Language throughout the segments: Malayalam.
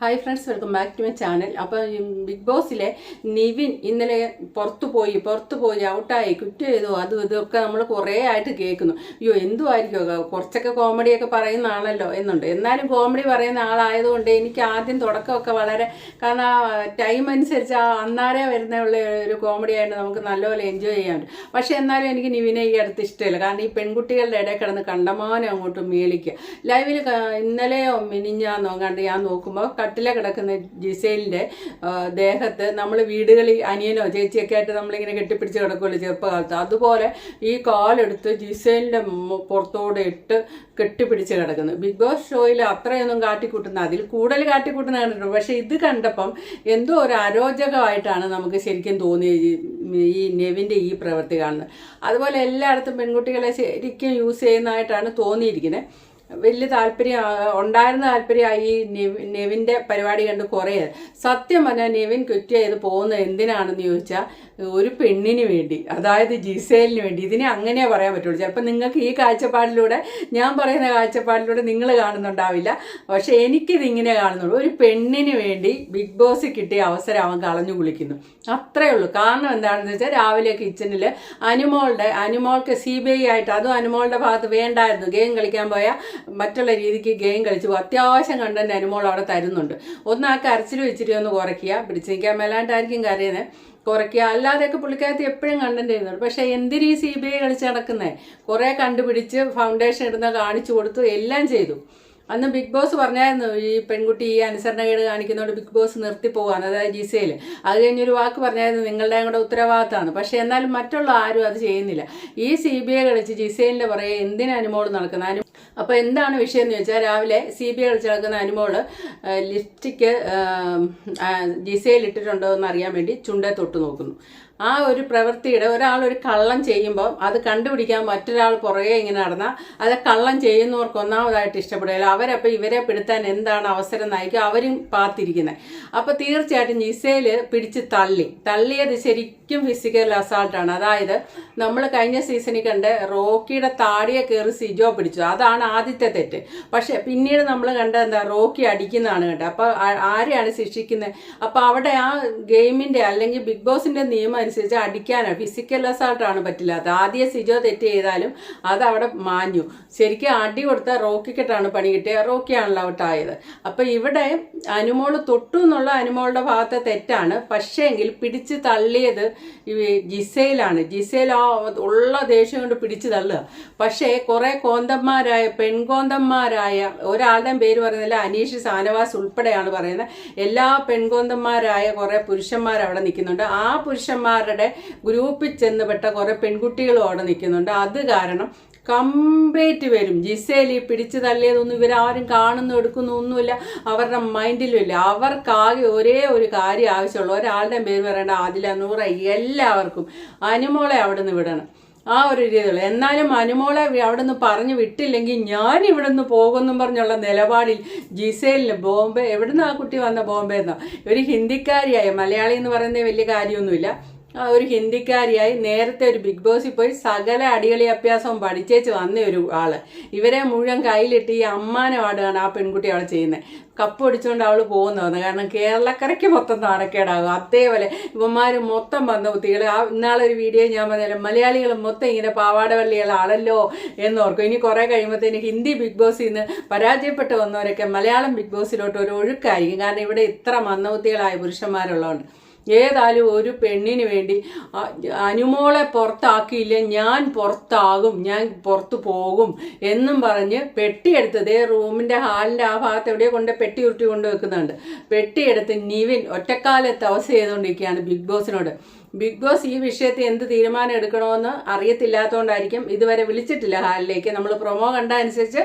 Hi friends welcome back to my channel അപ്പോൾ ബിഗ് ബോസിലെ നിവിൻ ഇന്നലെ പുറത്തു പോയി പുറത്തു പോയി ഔട്ടായി കുറ്റം ചെയ്തു അതും ഇതൊക്കെ നമ്മൾ കുറേ ആയിട്ട് കേൾക്കുന്നു. അയ്യോ എന്തുമായിരിക്കും കുറച്ചൊക്കെ കോമഡിയൊക്കെ പറയുന്ന ആളല്ലോ എന്നുണ്ട്. എന്നാലും കോമഡി പറയുന്ന ആളായതുകൊണ്ട് എനിക്ക് ആദ്യം തുടക്കമൊക്കെ വളരെ കാരണം ആ ടൈം അനുസരിച്ച് ആ അന്നാരെ വരുന്ന ഉള്ള ഒരു കോമഡി ആയിട്ട് നമുക്ക് നല്ലപോലെ എൻജോയ് ചെയ്യാൻ പറ്റും പക്ഷേ എന്നാലും എനിക്ക് നിവിനെ ഈ അടുത്ത് ഇഷ്ടമില്ല. കാരണം ഈ പെൺകുട്ടികളുടെ ഇടയിൽ കിടന്ന് കണ്ടമാനം അങ്ങോട്ട് മേളിക്കുക. ലൈവിൽ ഇന്നലെയോ മിനിഞ്ഞാന്നോ കണ്ട് ഞാൻ നോക്കുമ്പോൾ കട്ടിലെ കിടക്കുന്ന ജിസൈലിന്റെ ദേഹത്ത് നമ്മൾ വീടുകളിൽ അനിയനോ ചേച്ചിയൊക്കെ ആയിട്ട് നമ്മളിങ്ങനെ കെട്ടിപ്പിടിച്ച് കിടക്കുമല്ലോ ചെറുപ്പകാലത്ത്. അതുപോലെ ഈ കാലെടുത്ത് ജിസൈലിന്റെ പുറത്തോടെ ഇട്ട് കെട്ടിപ്പിടിച്ച് കിടക്കുന്നു. ബിഗ് ബോസ് ഷോയിൽ അത്രയൊന്നും കാട്ടിക്കൂട്ടുന്ന അതിൽ കൂടുതൽ കാട്ടിക്കൂട്ടുന്ന കണ്ടിട്ടുണ്ട്. പക്ഷേ ഇത് കണ്ടപ്പം എന്തോ ഒരു അരോചകമായിട്ടാണ് നമുക്ക് ശരിക്കും തോന്നിയത് ഈ- നെവിന്റെ ഈ പ്രവൃത്തി കാണുന്നത്. അതുപോലെ എല്ലായിടത്തും പെൺകുട്ടികളെ ശരിക്കും യൂസ് ചെയ്യുന്നതായിട്ടാണ് തോന്നിയിരിക്കുന്നത്. വലിയ താല്പര്യം ഉണ്ടായിരുന്ന താല്പര്യമായി ഈ നെവി- നെവിന്റെ പരിപാടി കണ്ട് കുറേ സത്യം പറഞ്ഞാൽ നെവിൻ കുറ്റ ചെയ്ത് പോകുന്നത് എന്തിനാണെന്ന് ചോദിച്ചാൽ ഒരു പെണ്ണിന് വേണ്ടി അതായത് ജിസേലിന് വേണ്ടി. ഇതിനെ അങ്ങനെ പറയാൻ പറ്റുള്ളൂ. ചിലപ്പോൾ നിങ്ങൾക്ക് ഈ കാഴ്ചപ്പാടിലൂടെ ഞാൻ പറയുന്ന കാഴ്ചപ്പാടിലൂടെ നിങ്ങൾ കാണുന്നുണ്ടാവില്ല. പക്ഷേ എനിക്കിത് ഇങ്ങനെ കാണുന്നുള്ളൂ. ഒരു പെണ്ണിന് വേണ്ടി ബിഗ് ബോസ് കിട്ടിയ അവസരം അവൻ കളഞ്ഞു കുളിക്കുന്നു. അത്രേ ഉള്ളൂ. കാരണം എന്താണെന്ന് വെച്ചാൽ രാവിലെ കിച്ചണിൽ അനുമോളുടെ അനുമോൾക്ക് സി ബി ഐ ആയിട്ട് അതും അനുമോളുടെ ഭാഗത്ത് വേണ്ടായിരുന്നു. ഗെയിം കളിക്കാൻ പോയാൽ മറ്റുള്ള രീതിക്ക് ഗെയിം കളിച്ചു. അത്യാവശ്യം കണ്ടന്റ് അനുമോൾ അവിടെ തരുന്നുണ്ട്. ഒന്ന് ആ കരച്ചിൽ വെച്ചിട്ട് ഒന്ന് കുറയ്ക്കുക. പിടിച്ചു നിൽക്കാൻ മേലാണ്ടായിരിക്കും കരയുന്നത് കുറയ്ക്കുക. അല്ലാതെയൊക്കെ പുള്ളിക്കകത്ത് എപ്പോഴും കണ്ടന്റ് ചെയ്യുന്നുണ്ട് പക്ഷേ എന്തിനീ സി ബി ഐ കളിച്ച് നടക്കുന്നത് കുറേ കണ്ടുപിടിച്ച് ഫൗണ്ടേഷൻ ഇടുന്ന കാണിച്ചു കൊടുത്തു. എല്ലാം ചെയ്തു. അന്ന് ബിഗ് ബോസ് പറഞ്ഞായിരുന്നു ഈ പെൺകുട്ടി ഈ അനുസരണകേട് കാണിക്കുന്നതുകൊണ്ട് ബിഗ് ബോസ് നിർത്തി പോകാന്ന് അതായത് ജിസയിൽ അത് കഴിഞ്ഞൊരു വാക്ക് പറഞ്ഞായിരുന്നു നിങ്ങളുടെ കൂടെ ഉത്തരവാദിത്തമാണ്. പക്ഷേ എന്നാലും മറ്റുള്ള ആരും അത് ചെയ്യുന്നില്ല. ഈ സി ബി ഐ കളിച്ച് ജിസയിലിന്റെ പുറകെ എന്തിനു അനുമോൾ നടക്കുന്ന അനു അപ്പോൾ എന്താണ് വിഷയം എന്ന് ചോദിച്ചാൽ രാവിലെ സി ബി ഐ അടിച്ചിറക്കുന്ന അനുമോൾ ലിപ്സ്റ്റിക്ക് ജിസയിൽ ഇട്ടിട്ടുണ്ടോ എന്ന് അറിയാൻ വേണ്ടി ചുണ്ടേ തൊട്ട് നോക്കുന്നു. ആ ഒരു പ്രവൃത്തിയുടെ ഒരാൾ ഒരു കള്ളം ചെയ്യുമ്പോൾ അത് കണ്ടുപിടിക്കാൻ മറ്റൊരാൾ പുറകെ ഇങ്ങനെ നടന്നാൽ അത് കള്ളം ചെയ്യുന്നവർക്ക് ഒന്നാമതായിട്ട് ഇഷ്ടപ്പെടുകയില്ല അവരപ്പോൾ ഇവരെ പിടുത്താൻ എന്താണ് അവസരം നയിക്കുക? അവരും പാത്തിരിക്കുന്നത് അപ്പോൾ തീർച്ചയായിട്ടും ജിസയിൽ പിടിച്ച് തള്ളി. തള്ളിയത് ശരിക്കും ഫിസിക്കൽ അസാൾട്ടാണ് അതായത് നമ്മൾ കഴിഞ്ഞ സീസണിൽ കണ്ട് റോക്കിയുടെ താടിയെ കയറി സിജോ പിടിച്ചു. അതാണ് ആദ്യത്തെ തെറ്റ്. പക്ഷേ പിന്നീട് നമ്മൾ കണ്ട എന്താ റോക്കി അടിക്കുന്നതാണ് കേട്ടോ അപ്പോൾ ആരെയാണ് ശിക്ഷിക്കുന്നത് അപ്പോൾ അവിടെ ആ ഗെയിമിന്റെ അല്ലെങ്കിൽ ബിഗ് ബോസിന്റെ നിയമം അനുസരിച്ച് അടിക്കാനാണ്. ഫിസിക്കൽ അസാൾട്ടാണ് പറ്റില്ലാത്തത് ആദ്യം സിജോ തെറ്റ് ചെയ്താലും അത് അവിടെ മാഞ്ഞു. ശരിക്കും അടി കൊടുത്ത റോക്കിക്കിട്ടാണ് പണി കിട്ടിയത്. റോക്കിയാണല്ലോ ഔട്ടായത് അപ്പോൾ ഇവിടെ അനുമോൾ തൊട്ടു എന്നുള്ള അനുമോളുടെ ഭാഗത്തെ തെറ്റാണ്. പക്ഷേങ്കിൽ പിടിച്ച് തള്ളിയത് ജിസയിലാണ് ജിസയിൽ ആ ഉള്ള ദേഷ്യം കൊണ്ട് പിടിച്ച് തള്ളുക. പക്ഷേ കുറേ കോന്തന്മാരായ പെൺകോന്തന്മാരായ ഒരാളുടെയും പേര് പറയുന്നില്ല അനീഷ് സാനവാസ് ഉൾപ്പെടെയാണ് പറയുന്നത്. എല്ലാ പെൺകോന്തന്മാരായ കുറേ പുരുഷന്മാർ അവിടെ നിൽക്കുന്നുണ്ട്. ആ പുരുഷന്മാരുടെ ഗ്രൂപ്പിൽ ചെന്നുപെട്ട കുറേ പെൺകുട്ടികളും അവിടെ നിൽക്കുന്നുണ്ട്. അത് കാരണം കംപ്ലീറ്റ് വരും. ജിസേലി പിടിച്ചു തള്ളിയതൊന്നും ഇവരാരും കാണുന്നു എടുക്കുന്നു ഒന്നുമില്ല. അവരുടെ മൈൻഡിലുമില്ല. അവർക്കാകെ ഒരേ ഒരു കാര്യം ആവശ്യമുള്ളൂ. ഒരാളുടെ പേര് പറയേണ്ട ആദില നൂറ എല്ലാവർക്കും അനുമോളെ അവിടെ നിന്ന് വിടണം. ആ ഒരു രീതിയിൽ എന്നാലും അനുമോളെ അവിടെ നിന്ന് പറഞ്ഞു വിട്ടില്ലെങ്കിൽ ഞാൻ ഇവിടെ നിന്ന് പോകുമെന്നും പറഞ്ഞുള്ള നിലപാടിൽ ജിസേലിന് ബോംബെ എവിടുന്ന് ആ കുട്ടി വന്ന ബോംബെ എന്നോ ഒരു ഹിന്ദിക്കാരിയായ മലയാളി എന്ന് പറയുന്നത് വലിയ കാര്യമൊന്നുമില്ല. ഒരു ഹിന്ദിക്കാരിയായി നേരത്തെ ഒരു ബിഗ് ബോസിൽ പോയി സകല അടികളി അഭ്യാസവും പഠിച്ചേച്ച് വന്ന ഒരു ആൾ. ഇവരെ മുഴുവൻ കയ്യിലിട്ട് ഈ വാടുകയാണ് ആ പെൺകുട്ടി അവൾ ചെയ്യുന്നത് കപ്പ് അടിച്ചുകൊണ്ട് അവൾ പോകുന്നതെന്ന് കാരണം കേരളക്കരയ്ക്ക് മൊത്തം നാണക്കേടാകും. അതേപോലെ ഇവന്മാർ മൊത്തം വന്ന കുട്ടികൾ ആ ഇന്നാളൊരു വീഡിയോ ഞാൻ പറഞ്ഞാലും മലയാളികൾ മൊത്തം ഇങ്ങനെ പാവാടവള്ളികളാണല്ലോ എന്നോർക്കും ഇനി കുറേ കഴിയുമ്പോഴത്തേന് ഹിന്ദി ബിഗ് ബോസിൽ നിന്ന് പരാജയപ്പെട്ട് വന്നവരൊക്കെ മലയാളം ബിഗ് ബോസിലോട്ട് ഒരു ഒഴുക്കായിരിക്കും. കാരണം ഇവിടെ ഇത്ര മന്ദബുദ്ധികളായ പുരുഷന്മാരുള്ളതുകൊണ്ട് ഏതായാലും ഒരു പെണ്ണിന് വേണ്ടി അനുമോളെ പുറത്താക്കിയില്ല ഞാൻ പുറത്താകും ഞാൻ പുറത്തു പോകും എന്നും പറഞ്ഞ് പെട്ടിയെടുത്ത് ദേ റൂമിന്റെ ഹാളിന്റെ ആ ഭാഗത്ത് എവിടെയോ കൊണ്ട് പെട്ടി ഉരുട്ടി കൊണ്ട് വെക്കുന്നുണ്ട്. പെട്ടിയെടുത്ത് നിവിൻ ഒറ്റക്കാലെ തവസ ചെയ്തുകൊണ്ടിരിക്കുകയാണ് ബിഗ് ബോസിനോട്. ബിഗ് ബോസ് ഈ വിഷയത്തിൽ എന്ത് തീരുമാനം എടുക്കണമെന്ന് അറിയത്തില്ലാത്തതുകൊണ്ടായിരിക്കും ഇതുവരെ വിളിച്ചിട്ടില്ല ഹാളിലേക്ക്. നമ്മൾ പ്രൊമോ കണ്ട അനുസരിച്ച്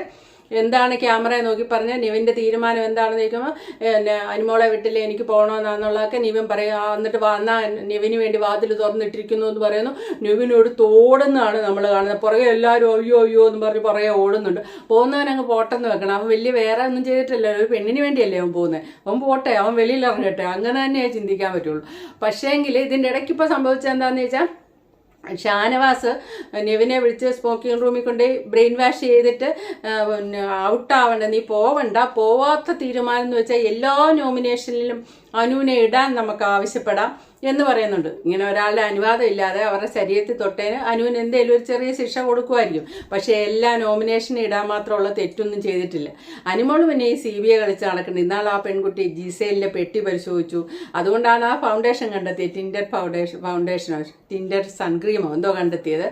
എന്താണ് ക്യാമറയെ നോക്കി പറഞ്ഞ നിവിന്റെ തീരുമാനം എന്താണെന്ന് ചോദിക്കുമ്പോൾ പിന്നെ അനുമോളെ വിട്ടില്ല എനിക്ക് പോകണമെന്നാന്നുള്ളതൊക്കെ നിവിൻ പറയും. എന്നിട്ട് വന്നാ നിവിന് വേണ്ടി വാതിൽ തുറന്നിട്ടിരിക്കുന്നു എന്ന് പറയുന്നു. നിവിനോട് തോടുന്നതാണ് നമ്മൾ കാണുന്നത്. പുറകെ എല്ലാവരും അയ്യോ അയ്യോ എന്ന് പറഞ്ഞ് പുറകെ ഓടുന്നുണ്ട്. പോകുന്നവനങ്ങ് പോട്ടെന്ന് വെക്കണം. അവൻ വലിയ വേറെ ഒന്നും ചെയ്തിട്ടില്ല. ഒരു പെണ്ണിന് വേണ്ടിയല്ലേ അവൻ പോകുന്നത് അവൻ പോട്ടെ അവൻ വെളിയിൽ ഇറങ്ങട്ടെ. അങ്ങനെ തന്നെയേ ചിന്തിക്കാൻ പറ്റുള്ളൂ. പക്ഷേങ്കിൽ ഇതിന്റെ ഇടയ്ക്ക് ഇപ്പോൾ സംഭവിച്ചത് എന്താണെന്ന് വെച്ചാൽ ഷാനവാസ് നെവിനെ വിളിച്ച് സ്മോക്കിംഗ് റൂമിൽ കൊണ്ട് ബ്രെയിൻ വാഷ് ചെയ്തിട്ട് ഔട്ട് ഔട്ടാവണ്ട നീ പോവണ്ട പോവാത്ത തീരുമാനം എന്ന് വെച്ചാൽ എല്ലാ നോമിനേഷനിലും അനുവിനെ ഇടാൻ നമുക്ക് ആവശ്യപ്പെടാം. എന്ന് പറയുന്നുണ്ട്. ഇങ്ങനെ ഒരാളുടെ അനുവാദം ഇല്ലാതെ അവരുടെ ശരീരത്തിൽ തൊട്ടേന് അനുവിന് എന്തെങ്കിലും ഒരു ചെറിയ ശിക്ഷ കൊടുക്കുമായിരിക്കും. പക്ഷേ എല്ലാ നോമിനേഷനും ഇടാൻ മാത്രമുള്ള തെറ്റൊന്നും ചെയ്തിട്ടില്ല. അനുമോൾ പിന്നെ ഈ സി ബി ഐ കളിച്ച് നടക്കുന്നത് ഇന്നാൾ ആ പെൺകുട്ടി ജിസേലിലെ പെട്ടി പരിശോധിച്ചു. അതുകൊണ്ടാണ് ആ ഫൗണ്ടേഷൻ കണ്ടെത്തിയത് ടിൻഡർ ഫൗണ്ടേഷൻ ഫൗണ്ടേഷനോ ടിൻഡർ സൺക്രീമോ എന്തോ കണ്ടെത്തിയത്.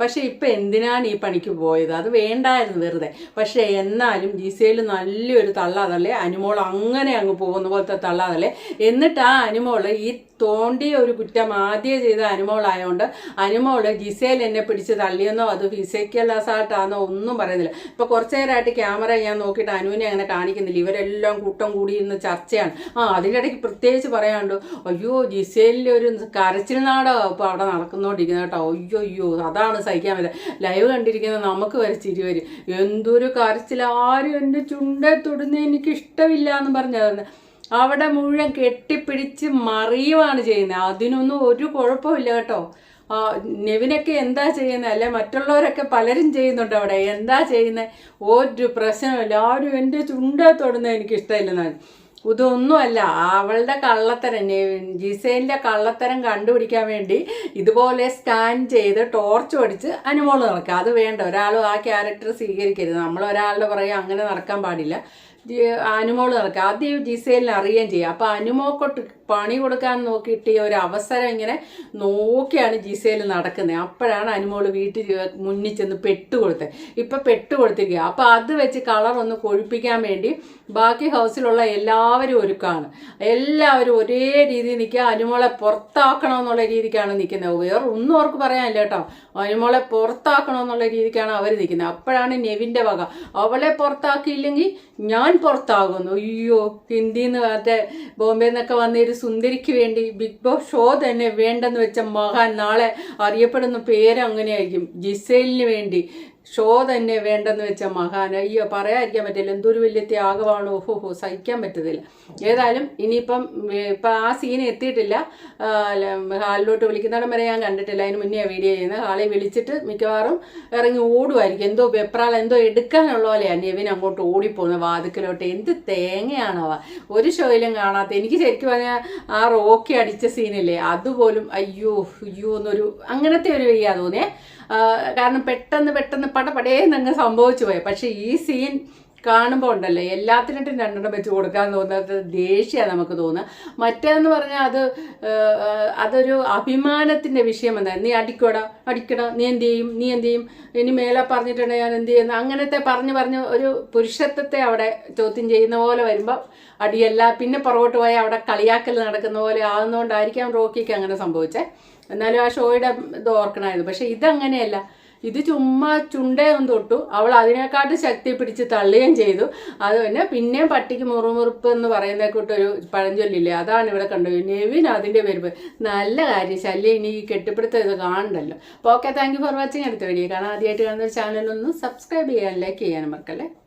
പക്ഷെ ഇപ്പം എന്തിനാണ് ഈ പണിക്ക് പോയത്? അത് വേണ്ടായിരുന്നു വെറുതെ. പക്ഷേ എന്നാലും ജിസയിൽ നല്ലൊരു തള്ളാതല്ലേ? അനുമോൾ അങ്ങനെ അങ്ങ് പോകുന്ന പോലത്തെ തള്ളാതല്ലേ? എന്നിട്ട് ആ അനുമോൾ ഈ തോണ്ടിയ ഒരു കുറ്റം ആദ്യം ചെയ്ത അനുമോളായതുകൊണ്ട് അനുമോൾ ജിസേൽ എന്നെ പിടിച്ച് തള്ളിയെന്നോ അത് ഫിസിക്കൽ അസാൾട്ടാണെന്നോ ഒന്നും പറയുന്നില്ല. ഇപ്പോൾ കുറച്ചു നേരമായിട്ട് ക്യാമറ ഞാൻ നോക്കിയിട്ട് അനുവിനെ അങ്ങനെ കാണിക്കുന്നില്ല. ഇവരെല്ലാം കൂട്ടം കൂടിയിരുന്ന ചർച്ചയാണ്. ആ അതിന്റെ അതിനിടയ്ക്ക് പ്രത്യേകിച്ച് പറയാനുണ്ട്. അയ്യോ ജിസേലിന്റെ ഒരു കരച്ചിൽ നാടോ ഇപ്പോൾ അവിടെ നടക്കുന്നോണ്ടിരിക്കുന്നത് കേട്ടോ. അയ്യോ അയ്യോ അതാണ് സഹിക്കാൻ പറ്റില്ല. ലൈവ് കണ്ടിരിക്കുന്ന നമുക്ക് വരെ ചിരി വരും. എന്തൊരു കരച്ചിൽ. ആരും എന്റെ ചുണ്ട തൊടുന്ന എനിക്ക് ഇഷ്ടമില്ല എന്ന് പറഞ്ഞത് അവിടെ മുഴുവൻ കെട്ടിപ്പിടിച്ച് മറിയുവാണ് ചെയ്യുന്നത്. അതിനൊന്നും ഒരു കുഴപ്പമില്ല കേട്ടോ. നെവിനൊക്കെ എന്താ ചെയ്യുന്നത്? അല്ലെ മറ്റുള്ളവരൊക്കെ പലരും ചെയ്യുന്നുണ്ട് അവിടെ. എന്താ ചെയ്യുന്നത്? ഒരു പ്രശ്നമില്ല ആരും എന്റെ ചുണ്ട തൊടുന്നത് എനിക്ക് ഇഷ്ടമില്ലെന്നാണ് ഇതൊന്നുമല്ല അവളുടെ കള്ളത്തരം ജിസേലിന്റെ കള്ളത്തരം കണ്ടുപിടിക്കാൻ വേണ്ടി ഇതുപോലെ സ്കാൻ ചെയ്ത് ടോർച്ച് പഠിച്ച് അനുമോൾ നടക്കുക. അത് വേണ്ട ഒരാളും ആ ക്യാരക്ടർ സ്വീകരിക്കരുത്. നമ്മൾ ഒരാളുടെ പുറകെ അങ്ങനെ നടക്കാൻ പാടില്ല. അനുമോൾ നടക്കുക. ആദ്യം ജിസേലിന് അറിയുകയും ചെയ്യുക അപ്പോൾ അനുമോക്കൊട്ട് പണി കൊടുക്കാൻ നോക്കിയിട്ട് ഈ ഒരു അവസരം ഇങ്ങനെ നോക്കിയാണ് ജിസേൽ നടക്കുന്നത്. അപ്പോഴാണ് അനുമോൾ വീട്ടിൽ മുന്നിൽ ചെന്ന് പെട്ട് കൊടുത്തത്. ഇപ്പം പെട്ട് കൊടുത്തിരിക്കുക അപ്പം അത് വെച്ച് കളർ ഒന്ന് കൊഴിപ്പിക്കാൻ വേണ്ടി ബാക്കി ഹൗസിലുള്ള എല്ലാവരും ഒരുക്കാണ്. എല്ലാവരും ഒരേ രീതിയിൽ നിൽക്കുക. അനുമോളെ പുറത്താക്കണമെന്നുള്ള രീതിക്കാണ് നിൽക്കുന്നത്. വേറെ ഒന്നും അവർക്ക് പറയാനില്ല കേട്ടോ. അനുമോളെ പുറത്താക്കണം എന്നുള്ള രീതിക്കാണ് അവർ നിൽക്കുന്നത്. അപ്പോഴാണ് നെവിന്റെ വക. അവളെ പുറത്താക്കിയില്ലെങ്കിൽ ഞാൻ പുറത്താകുന്നു. അയ്യോ ഹിന്ദിന്ന് മറ്റേ ബോംബെ നിന്നൊക്കെ വന്ന സുന്ദരിക്ക് വേണ്ടി ബിഗ് ബോസ് ഷോ തന്നെ വേണ്ടെന്ന് വെച്ച മഹാൻ നാളെ അറിയപ്പെടുന്ന പേര് അങ്ങനെയായിരിക്കും. ജിസേലിന് വേണ്ടി. ഷോ തന്നെ വേണ്ടെന്ന് വെച്ച മഹാൻ അയ്യോ പറയാതിരിക്കാൻ പറ്റില്ല. എന്തൊരു വലിയ ത്യാഗമാണ്. ഓഹോ ഹോ സഹിക്കാൻ പറ്റത്തില്ല. ഏതായാലും ഇനിയിപ്പം ഇപ്പം ആ സീൻ എത്തിയിട്ടില്ല. ഹാളിലോട്ട് വിളിക്കുന്നിടം വരെ ഞാൻ കണ്ടിട്ടില്ല. അതിന് മുന്നേ വീഡിയോ ചെയ്യുന്നത്. ഹാളിൽ വിളിച്ചിട്ട് മിക്കവാറും ഇറങ്ങി ഓടുമായിരിക്കും എന്തോ വെപ്രാൾ എന്തോ എടുക്കാനുള്ള പോലെയാണ് നെവിൻ അങ്ങോട്ട് ഓടിപ്പോകുന്നത് വാതിക്കലോട്ട്. എന്ത് തേങ്ങയാണവ ഒരു ഷോയിലും കാണാത്ത. എനിക്ക് ശരിക്കും പറഞ്ഞാൽ ആ റോക്കി അടിച്ച സീനില്ലേ അതുപോലും അയ്യോ അയ്യോ എന്നൊരു അങ്ങനത്തെ ഒരു വയ്യാ തോന്നിയേ. കാരണം പെട്ടെന്ന് പെട്ടെന്ന് പടപടേന്ന് അങ്ങ് സംഭവിച്ചു പോയി. പക്ഷെ ഈ സീൻ കാണുമ്പോൾ ഉണ്ടല്ലോ എല്ലാത്തിനും രണ്ടെണ്ണം വെച്ച് കൊടുക്കാൻ തോന്നുന്നത് ദേഷ്യമാണ് നമുക്ക് തോന്നുക മറ്റേന്ന് പറഞ്ഞാൽ അത് അതൊരു അഭിമാനത്തിന്റെ വിഷയം എന്താ? നീ അടിക്കട അടിക്കടാ നീ എന്ത് ചെയ്യും നീ എന്ത് ചെയ്യും? ഇനി മേലെ പറഞ്ഞിട്ടുണ്ടെങ്കിൽ ഞാൻ എന്ത് ചെയ്യുന്നു? അങ്ങനത്തെ പറഞ്ഞ് പറഞ്ഞ് ഒരു പുരുഷത്വത്തെ അവിടെ ചോദ്യം ചെയ്യുന്ന പോലെ വരുമ്പോൾ അടിയല്ല. പിന്നെ പുറകോട്ട് പോയാൽ അവിടെ കളിയാക്കൽ നടക്കുന്ന പോലെ ആകുന്നതുകൊണ്ടായിരിക്കാം റോക്കിക്ക് അങ്ങനെ സംഭവിച്ചേ. എന്നാലും ആ ഷോയുടെ ഇത് ഓർക്കണമായിരുന്നു. പക്ഷെ ഇതങ്ങനെയല്ല. ഇത് ചുമ്മാ ചുണ്ടയൊന്നും തൊട്ടു. അവൾ അതിനെക്കാട്ടും ശക്തി പിടിച്ച് തള്ളുകയും ചെയ്തു. അത് തന്നെ പിന്നെയും പട്ടിക്ക് മുറുമുറുപ്പ് എന്ന് പറയുന്ന കൂട്ടൊരു പഴഞ്ചൊല്ലില്ലേ? അതാണ് ഇവിടെ കണ്ടത്. നെവിൻ അതിന്റെ വരുമ്പോൾ നല്ല കാര്യം. ശല്യം ഇനി ഈ കെട്ടിപ്പിടുത്തം ഇത് കാണണ്ടല്ലോ. അപ്പോൾ okay. Thank you for watching അടുത്ത വീഡിയോ കാണാൻ ആദ്യമായിട്ട് കാണുന്ന ചാനലൊന്ന് സബ്സ്ക്രൈബ് ചെയ്യാൻ ലൈക്ക് ചെയ്യാനും മക്കളെ